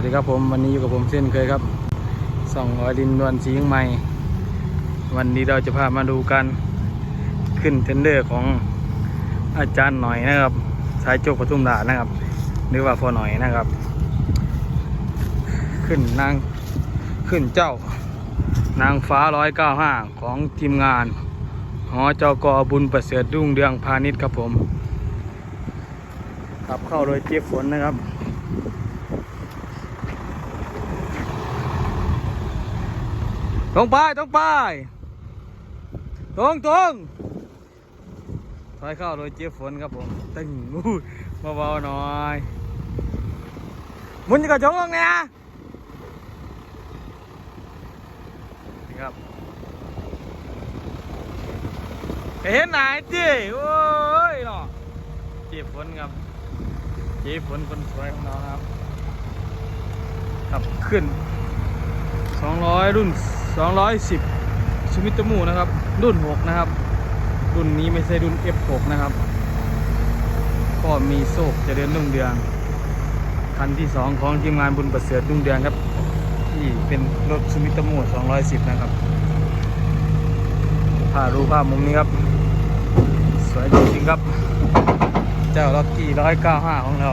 วัสดีครับผมวันนี้อยู่กับผมเช่นเคยครับส่องออยดินดวนสีเชียงใหม่ วันนี้เราจะพามาดูกันขึ้นเทนเดอร์ของอาจารย์หน่อยนะครับ สายโจกปทุมรานะครับ หรือว่าพอหน่อยนะครับ ขึ้นนางขึ้นเจ้านางฟ้าร้อยเก้าห้าของทีมงานหอจกบุญประเสริฐรุ่งเรืองพาณิชย์ครับผมขับเข้าโดยเจี๊ยบฝนนะครับ ตรงไปตรงไปตรงตรงถอยเข้าโดยเจี๊ยบฝนครับผมตึงอู้เบาๆหน่อยมุนจะกระจกลงเนี่ยครับเห็นไหนจีโอ้ยเนาะเจี๊ยบฝนครับเจี๊ยบฝนคนสวยของเราครับขับขึ้น 200 รุ่น 210ซูมิตมูนะครับ รุ่น 6 นะครับ รุ่นนี้ไม่ใช่รุ่น F6 นะครับ ก็มีโซกจะเดินรุ่งเรือง คันที่ 2 ของทีมงานบุญประเสริฐรุ่งเรืองครับ ที่เป็นรถซูมิตมู210 นะครับพาดูภาพมุมนี้ครับ สวยจริงๆครับ เจ้าล็อกกี้ 195 ของเรา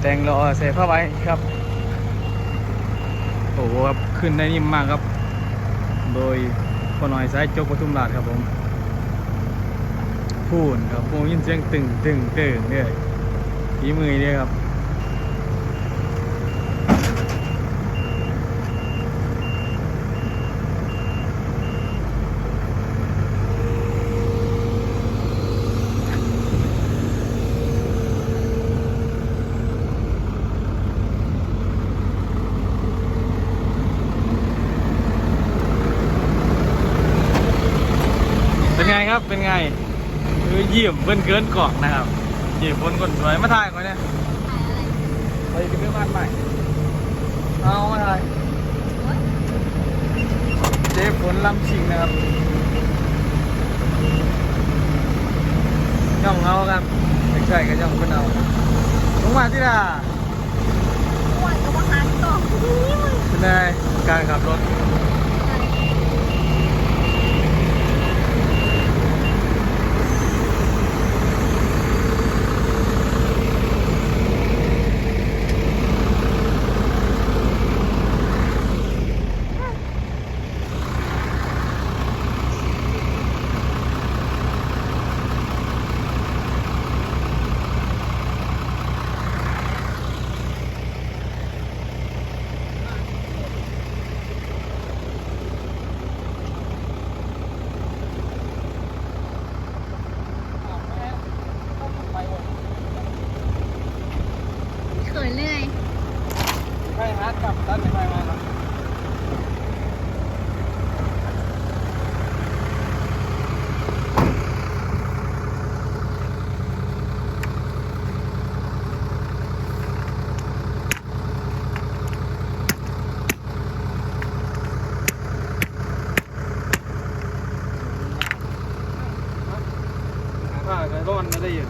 แต่งรอใส่ผ้าไว้ครับ โอ้โหครับ ขึ้นได้นิ่มมากครับ โดยพอหน่อยสายจกปทุมราชครับผม พูนครับโมยินเสียงตึงตึงตึงเนี่ยฝีมือเนี่ยครับ ไงครับ เป็นไงคือเยี่ยมเบิ้นเกินกล่องนะครับเยี่ยมคนคนสวยมาถ่ายก่อนเนี่ยไปกินเรื่องบ้านใหม่ เอามาถ่ายเจ๊ฝนลำชิงนะครับย่องเอาครับไม่ใช่ก็ย่องคนเอาลงมาที่น่ะอ้วนกับว่าหันต่อนี่มึงเป็นไงการขับรถ เขินเลย ใช่ฮาร์ดกับตันไม่ไปมาครับ ผ้าก็ร้อนไม่ได้ยิน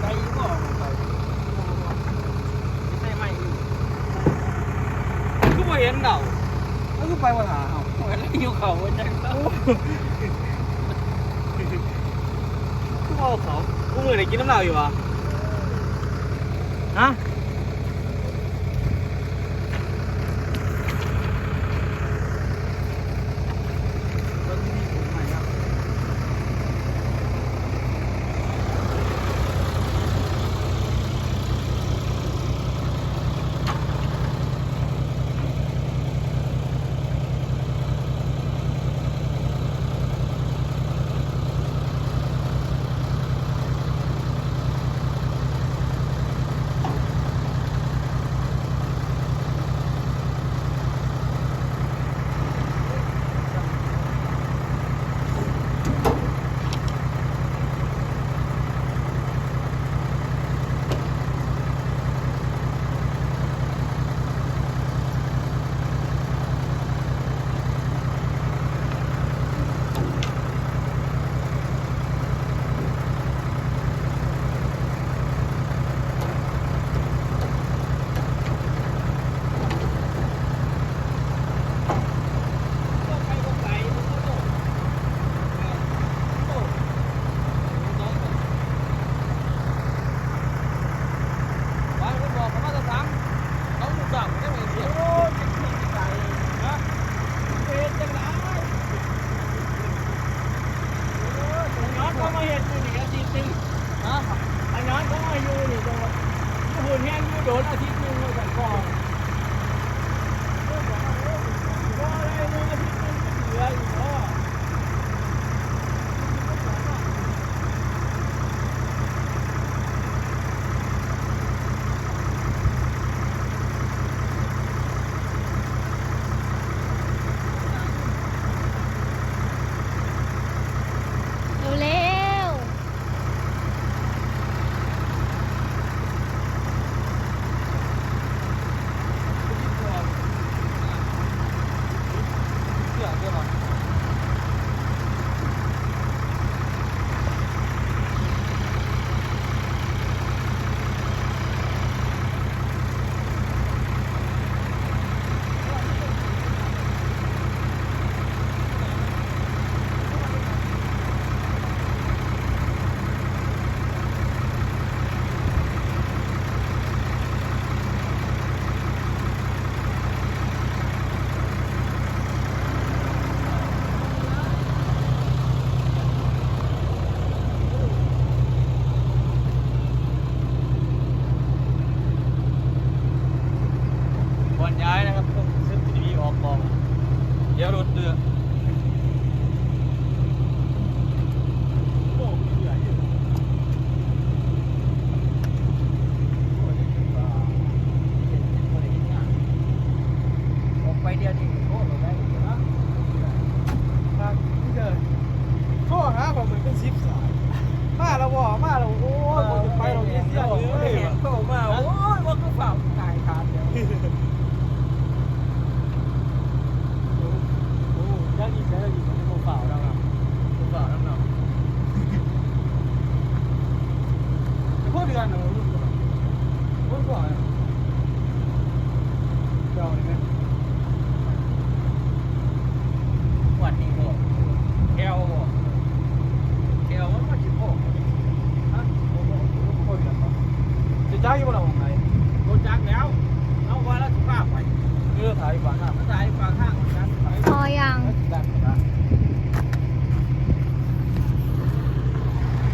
ไปบ่ไปไม่ใช่ไม่ก็บ่เห็นเดาแล้วก็ไปว่าหาเอาเหมือนหิวเขาว่าจังเต้าก็เอาเขากูมือได้กินน้ำเหล้าอยู่วะฮะ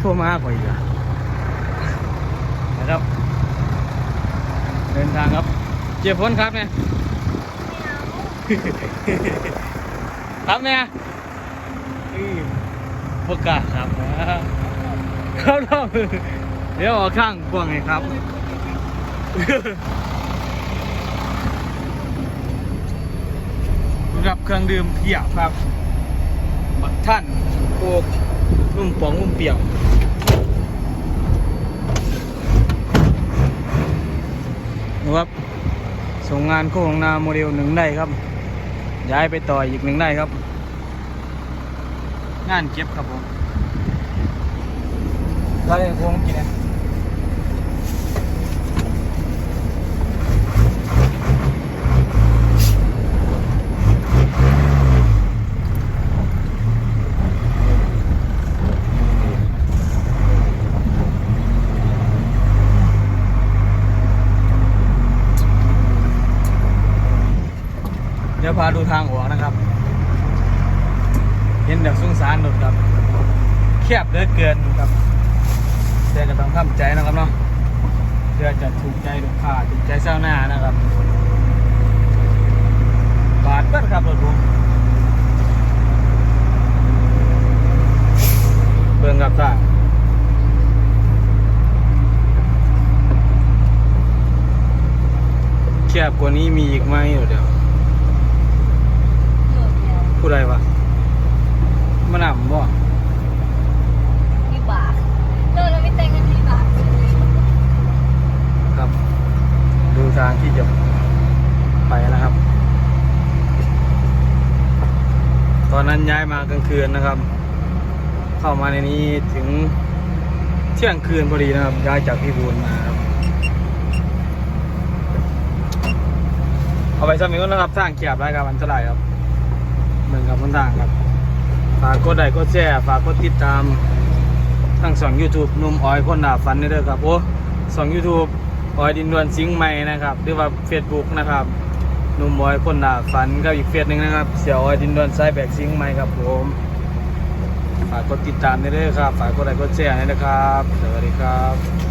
รมาก่อนอีกแล้วนะครับ เดินทางครับ เจ็บพ้นครับเนี่ยครับเนี่ยอือประกล้าศครับนะครับรอบเดี๋ยวออกข้างกว้างไงครับรับเครื่องดื่มเพียบครับ บักท่านโคกนุ่มปองนุ่มเปรี้ยว ครับ ส่งงานโค้งนาโมเดลหนึ่งได้ครับ ย้ายไปต่ออีกหนึ่งได้ครับ งานเก็บครับผมได้โค้งกี่นะเดี๋ยวพาดูทางออกนะครับ เห็นแบบสงสารหนุดครับแคบเหลือเกินครับแต่ก็ต้องทำใจนะครับเนาะเพื่อจะถูกใจลูกค้าถูกใจเจ้าหน้านะครับ บาทเปิดครับรถผมเบิ่งครับท่าแคบกว่านี้มีอีกไหมเดี๋ยวเลิกแล้วผู้ใดวะมันหนำบ่ พี่บาทเลิกแล้วไม่แต่งกันพี่บาท ครับ ดู ทางที่จะไปนะครับ ตอนนั้นย้ายมากลางคืนนะครับ เข้ามาในนี้ถึงเที่ยงคืนพอดีนะครับ ย้ายจากพี่บูนมาครับเอาไปสมิงนะครับสร้างเกียบได้ครับอันตรายครับเหมือนกับคนต่างครับ ฝากกดไลค์กดแชร์ฝากกดติดตามทั้งสอง YouTube นุ่มออยคนดาบฟันนี่เด้อครับโอ้สอง YouTube ออยดินดวนสิงห์ใหม่นะครับ หรือว่าเฟซบุ๊กนะครับหนุ่มออยคนดาฝันกับอีกเฟซหนึ่งนะครับ เสี่ยวออยดินดวนไซแบกสิงห์ใหม่ครับผมฝากกดติดตามด้วยเลยครับฝากกดไลค์กดแชร์ให้นะครับ สวัสดีครับ